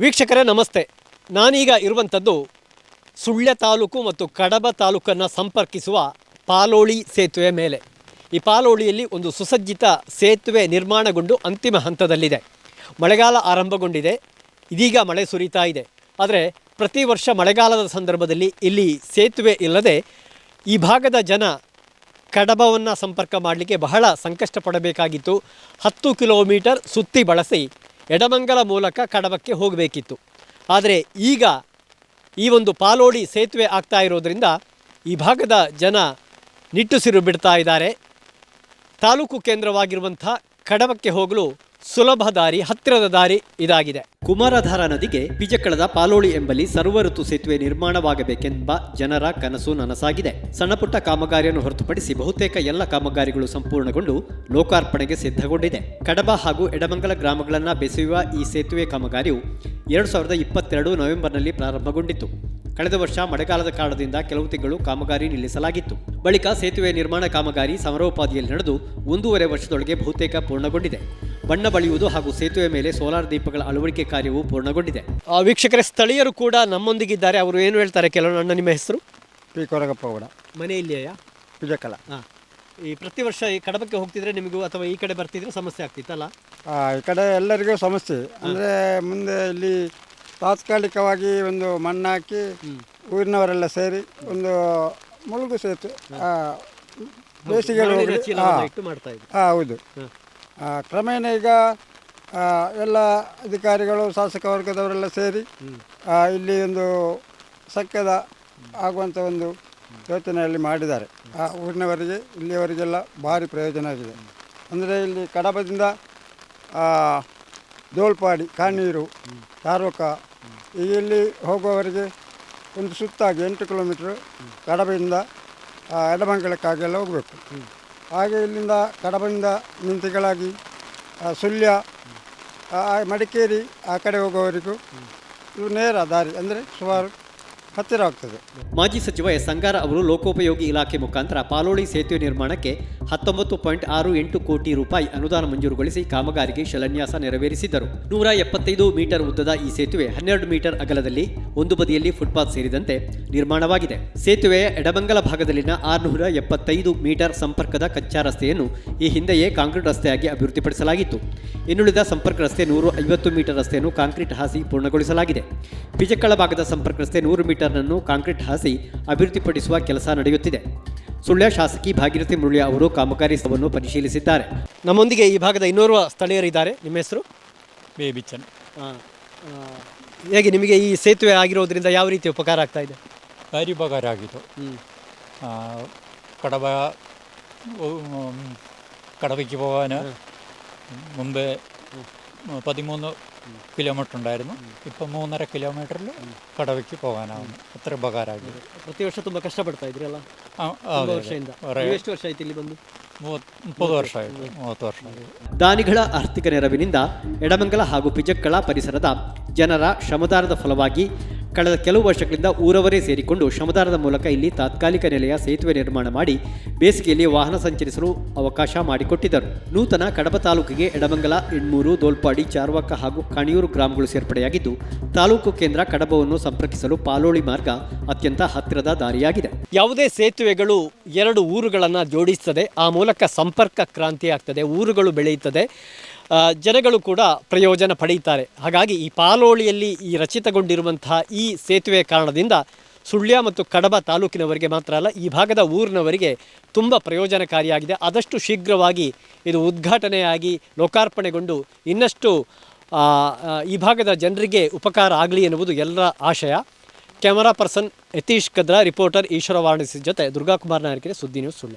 ವೀಕ್ಷಕರೇ, ನಮಸ್ತೆ. ನಾನೀಗ ಇರುವಂಥದ್ದು ಸುಳ್ಯ ತಾಲೂಕು ಮತ್ತು ಕಡಬ ತಾಲೂಕನ್ನು ಸಂಪರ್ಕಿಸುವ ಪಾಲೋಳಿ ಸೇತುವೆ ಮೇಲೆ. ಈ ಪಾಲೋಳಿಯಲ್ಲಿ ಒಂದು ಸುಸಜ್ಜಿತ ಸೇತುವೆ ನಿರ್ಮಾಣಗೊಂಡು ಅಂತಿಮ ಹಂತದಲ್ಲಿದೆ. ಮಳೆಗಾಲ ಆರಂಭಗೊಂಡಿದೆ. ಇದೀಗ ಮಳೆ ಸುರಿತಾ ಇದೆ. ಆದರೆ ಪ್ರತಿ ವರ್ಷ ಮಳೆಗಾಲದ ಸಂದರ್ಭದಲ್ಲಿ ಇಲ್ಲಿ ಸೇತುವೆ ಇಲ್ಲದೆ ಈ ಭಾಗದ ಜನ ಕಡಬವನ್ನು ಸಂಪರ್ಕ ಮಾಡಲಿಕ್ಕೆ ಬಹಳ ಸಂಕಷ್ಟ ಪಡಬೇಕಾಗಿತ್ತು ಹತ್ತು ಕಿಲೋಮೀಟರ್ ಸುತ್ತಿ ಬಳಸಿ ಎಡಮಂಗಲ ಮೂಲಕ ಕಡಬಕ್ಕೆ ಹೋಗಬೇಕಿತ್ತು. ಆದರೆ ಈಗ ಈ ಒಂದು ಪಾಲೋಡಿ ಸೇತುವೆ ಆಗ್ತಾ ಇರೋದರಿಂದ ಈ ಭಾಗದ ಜನ ನಿಟ್ಟುಸಿರು ಬಿಡ್ತಾ ಇದ್ದಾರೆ. ತಾಲೂಕು ಕೇಂದ್ರವಾಗಿರುವಂಥ ಕಡಬಕ್ಕೆ ಹೋಗಲು ಸುಲಭ ದಾರಿ, ಹತ್ತಿರದ ದಾರಿ ಇದಾಗಿದೆ. ಕುಮಾರಧಾರ ನದಿಗೆ ಬಿಜಕಳದ ಪಾಲೋಳಿ ಎಂಬಲ್ಲಿ ಸರ್ವ ಋತು ಸೇತುವೆ ನಿರ್ಮಾಣವಾಗಬೇಕೆಂಬ ಜನರ ಕನಸು ನನಸಾಗಿದೆ. ಸಣ್ಣಪುಟ್ಟ ಕಾಮಗಾರಿಯನ್ನು ಹೊರತುಪಡಿಸಿ ಬಹುತೇಕ ಎಲ್ಲ ಕಾಮಗಾರಿಗಳು ಸಂಪೂರ್ಣಗೊಂಡು ಲೋಕಾರ್ಪಣೆಗೆ ಸಿದ್ಧಗೊಂಡಿದೆ. ಕಡಬ ಹಾಗೂ ಎಡಮಂಗಲ ಗ್ರಾಮಗಳನ್ನು ಬೆಸೆಯುವ ಈ ಸೇತುವೆ ಕಾಮಗಾರಿಯು ಎರಡು ಸಾವಿರದ ಇಪ್ಪತ್ತೆರಡು ನವೆಂಬರ್ನಲ್ಲಿ ಪ್ರಾರಂಭಗೊಂಡಿತ್ತು. ಕಳೆದ ವರ್ಷ ಮಳೆಗಾಲದ ಕಾರಣದಿಂದ ಕೆಲವು ತಿಂಗಳು ಕಾಮಗಾರಿ ನಿಲ್ಲಿಸಲಾಗಿತ್ತು. ಬಳಿಕ ಸೇತುವೆ ನಿರ್ಮಾಣ ಕಾಮಗಾರಿ ಸಮರೋಪಾದಿಯಲ್ಲಿ ನಡೆದು ಒಂದೂವರೆ ವರ್ಷದೊಳಗೆ ಬಹುತೇಕ ಪೂರ್ಣಗೊಂಡಿದೆ. ಬಣ್ಣ ಬಳಿಯುವುದು ಹಾಗೂ ಸೇತುವೆ ಮೇಲೆ ಸೋಲಾರ್ ದೀಪಗಳ ಅಳವಡಿಕೆ ಕಾರ್ಯವು ಪೂರ್ಣಗೊಂಡಿದೆ. ವೀಕ್ಷಕರ ಸ್ಥಳೀಯರು ಕೂಡ ನಮ್ಮೊಂದಿಗಿದ್ದಾರೆ. ಅವರು ಏನು ಹೇಳ್ತಾರೆ ಕೆಲವರು ಅಣ್ಣ ನಿಮ್ಮ ಹೆಸರು? ಪಿ. ಕೊರಗಪ್ಪ ಕೂಡ ಮನೆ ಇಲ್ಲಿಯಾ ವಿಜಯಕಲ ಹಾಂ. ಈ ಪ್ರತಿ ವರ್ಷ ಈ ಕಡಬಕ್ಕೆ ಹೋಗ್ತಿದ್ರೆ ನಿಮಗೂ ಅಥವಾ ಈ ಕಡೆ ಬರ್ತಿದ್ರೆ ಸಮಸ್ಯೆ ಆಗ್ತಿತ್ತಲ್ಲ? ಆ, ಈ ಕಡೆ ಎಲ್ಲರಿಗೂ ಸಮಸ್ಯೆ. ಅಂದರೆ ಮುಂದೆ ಇಲ್ಲಿ ತಾತ್ಕಾಲಿಕವಾಗಿ ಒಂದು ಮಣ್ಣು ಹಾಕಿ ಊರಿನವರೆಲ್ಲ ಸೇರಿ ಒಂದು ಮುಳುಗು ಸೇತು ಆ, ಬೇಸಿಗೆ ಇಟ್ಟು ಮಾಡ್ತಾ ಇದ್ರು. ಹೌದು. ಕ್ರಮೇಣ ಈಗ ಎಲ್ಲ ಅಧಿಕಾರಿಗಳು ಶಾಸಕ ವರ್ಗದವರೆಲ್ಲ ಸೇರಿ ಇಲ್ಲಿ ಒಂದು ಸಖ್ಯದ ಆಗುವಂಥ ಒಂದು ಯೋಚನೆಯಲ್ಲಿ ಮಾಡಿದ್ದಾರೆ. ಆ ಊರಿನವರಿಗೆ ಇಲ್ಲಿಯವರಿಗೆಲ್ಲ ಭಾರಿ ಪ್ರಯೋಜನ ಆಗಿದೆ. ಅಂದರೆ ಇಲ್ಲಿ ಕಡಬದಿಂದ ದೋಳ್ಪಾಡಿ ಕಾಣೀರು ತಾರೋಕ ಇಲ್ಲಿ ಹೋಗುವವರಿಗೆ ಒಂದು ಸುತ್ತಾಗಿ ಎಂಟು ಕಿಲೋಮೀಟ್ರ್ ಕಡಬೆಯಿಂದ ಎಡಮಂಗಲಕ್ಕಾಗೆಲ್ಲ ಹೋಗಬೇಕು. ಹಾಗೆ ಇಲ್ಲಿಂದ ಕಡಬದಿಂದ ನಿಂತಿಗಳಾಗಿ ಸುಳ್ಯ ಮಡಿಕೇರಿ ಆ ಕಡೆ ಹೋಗುವವರಿಗೂ ಇದು ನೇರ ದಾರಿ ಅಂದರೆ ಸುಮಾರು ಹತ್ತಿರವಾಗ್ತದೆ ಮಾಜಿ ಸಚಿವ ಎಸ್. ಸಂಗಾರ ಅವರು ಲೋಕೋಪಯೋಗಿ ಇಲಾಖೆ ಮುಖಾಂತರ ಪಾಲೋಳಿ ಸೇತುವೆ ನಿರ್ಮಾಣಕ್ಕೆ ಹತ್ತೊಂಬತ್ತು ಪಾಯಿಂಟ್ ಆರು ಎಂಟು ಕೋಟಿ ರೂಪಾಯಿ ಅನುದಾನ ಮಂಜೂರುಗೊಳಿಸಿ ಕಾಮಗಾರಿಗೆ ಶಿಲಾನ್ಯಾಸ ನೆರವೇರಿಸಿದರು. ನೂರ ಎಪ್ಪತ್ತೈದು ಮೀಟರ್ ಉದ್ದದ ಈ ಸೇತುವೆ ಹನ್ನೆರಡು ಮೀಟರ್ ಅಗಲದಲ್ಲಿ ಒಂದು ಬದಿಯಲ್ಲಿ ಫುಟ್ಪಾತ್ ಸೇರಿದಂತೆ ನಿರ್ಮಾಣವಾಗಿದೆ. ಸೇತುವೆಯ ಎಡಮಂಗಲ ಭಾಗದಲ್ಲಿನ ಆರುನೂರ ಎಪ್ಪತ್ತೈದು ಮೀಟರ್ ಸಂಪರ್ಕದ ಕಚ್ಚಾ ರಸ್ತೆಯನ್ನು ಈ ಹಿಂದೆಯೇ ಕಾಂಕ್ರೀಟ್ ರಸ್ತೆಯಾಗಿ ಅಭಿವೃದ್ಧಿಪಡಿಸಲಾಗಿತ್ತು. ಇನ್ನುಳಿದ ಸಂಪರ್ಕ ರಸ್ತೆ ನೂರು ಐವತ್ತು ಮೀಟರ್ ರಸ್ತೆಯನ್ನು ಕಾಂಕ್ರೀಟ್ ಹಾಸಿ ಪೂರ್ಣಗೊಳಿಸಲಾಗಿದೆ. ಬಿಜಕಳ ಭಾಗದ ಸಂಪರ್ಕ ರಸ್ತೆ ನೂರು ಮೀಟರ್ನನ್ನು ಕಾಂಕ್ರೀಟ್ ಹಾಸಿ ಅಭಿವೃದ್ಧಿಪಡಿಸುವ ಕೆಲಸ ನಡೆಯುತ್ತಿದೆ. ಸುಳ್ಯ ಶಾಸಕಿ ಭಾಗೀರಥಿ ಮುರಳಿ ಅವರು ಕಾಮಗಾರಿ ಸ್ಥಳವನ್ನು ಪರಿಶೀಲಿಸಿದ್ದಾರೆ ನಮ್ಮೊಂದಿಗೆ ಈ ಭಾಗದ ಇನ್ನೋರ್ವ ಸ್ಥಳೀಯರಿದ್ದಾರೆ ನಿಮ್ಮ ಹೆಸರು ಬೇಬಿಚನ್ ಹೇಗೆ ನಿಮಗೆ ಈ ಸೇತುವೆ ಆಗಿರೋದ್ರಿಂದ ಯಾವ ರೀತಿ ಉಪಕಾರ ಆಗ್ತಾ ಇದೆ ಭಾರಿ ಉಪಕಾರ ಆಗಿತ್ತು ആ, കടവ ഉം, കടവയ്ക്ക് പോകാൻ മുമ്പേ പതിമൂന്ന് കിലോമീറ്റർ ഉണ്ടായിരുന്നു. ഇപ്പം മൂന്നര കിലോമീറ്ററിൽ കടവയ്ക്ക് പോകാനാവുന്നു. അത്ര ഉപകാരമാಗಿದೆ ಪ್ರತಿ ವರ್ಷ ತುಂಬ ಕಷ್ಟಪಡ್ತಾ ಇದ್ರಲ್ಲ ದಾನಿಗಳ ಆರ್ಥಿಕ ನೆರವಿನಿಂದ ಎಡಮಂಗಲ ಹಾಗೂ ಪಿಜಕ್ಕಳ ಪರಿಸರದ ಜನರ ಶ್ರಮದಾನದ ಫಲವಾಗಿ ಕಳೆದ ಕೆಲವು ವರ್ಷಗಳಿಂದ ಊರವರೇ ಸೇರಿಕೊಂಡು ಶ್ರಮದಾನದ ಮೂಲಕ ಇಲ್ಲಿ ತಾತ್ಕಾಲಿಕ ನೆಲೆಯ ಸೇತುವೆ ನಿರ್ಮಾಣ ಮಾಡಿ ಬೇಸಿಗೆಯಲ್ಲಿ ವಾಹನ ಸಂಚರಿಸಲು ಅವಕಾಶ ಮಾಡಿಕೊಟ್ಟಿದ್ದರು. ನೂತನ ಕಡಬ ತಾಲೂಕಿಗೆ ಎಡಮಂಗಲ ಇಣ್ಮೂರು ದೋಲ್ಪಾಡಿ, ಚಾರ್ವಾಕ ಹಾಗೂ ಕಣಿಯೂರು ಗ್ರಾಮಗಳು ಸೇರ್ಪಡೆಯಾಗಿದ್ದು, ತಾಲೂಕು ಕೇಂದ್ರ ಕಡಬವನ್ನು ಸಂಪರ್ಕಿಸಲು ಪಾಲೋಳಿ ಮಾರ್ಗ ಅತ್ಯಂತ ಹತ್ತಿರದ ದಾರಿಯಾಗಿದೆ. ಯಾವುದೇ ಸೇತುವೆಗಳು ಎರಡು ಊರುಗಳನ್ನು ಜೋಡಿಸ್ತದೆ, ಆ ಮೂಲಕ ಸಂಪರ್ಕ ಕ್ರಾಂತಿ ಆಗ್ತದೆ, ಊರುಗಳು ಬೆಳೆಯುತ್ತದೆ ಜನಗಳು ಕೂಡ ಪ್ರಯೋಜನ ಪಡೆಯುತ್ತಾರೆ ಹಾಗಾಗಿ ಈ ಪಾಲೋಳಿಯಲ್ಲಿ ಈ ರಚಿತಗೊಂಡಿರುವಂತಹ ಈ ಸೇತುವೆ ಕಾರಣದಿಂದ ಸುಳ್ಯ ಮತ್ತು ಕಡಬ ತಾಲೂಕಿನವರಿಗೆ ಮಾತ್ರ ಅಲ್ಲ, ಈ ಭಾಗದ ಊರಿನವರಿಗೆ ತುಂಬ ಪ್ರಯೋಜನಕಾರಿಯಾಗಿದೆ. ಆದಷ್ಟು ಶೀಘ್ರವಾಗಿ ಇದು ಉದ್ಘಾಟನೆಯಾಗಿ ಲೋಕಾರ್ಪಣೆಗೊಂಡು ಇನ್ನಷ್ಟು ಈ ಭಾಗದ ಜನರಿಗೆ ಉಪಕಾರ ಆಗಲಿ ಎನ್ನುವುದು ಎಲ್ಲರ ಆಶಯ. Camera person Yathish Kadra, reporter Eshwara Varanasi ಜೊತೆ ದುರ್ಗಾಕುಮಾರ್ ನಾಯಕರಿಗೆ Suddi news Sullia.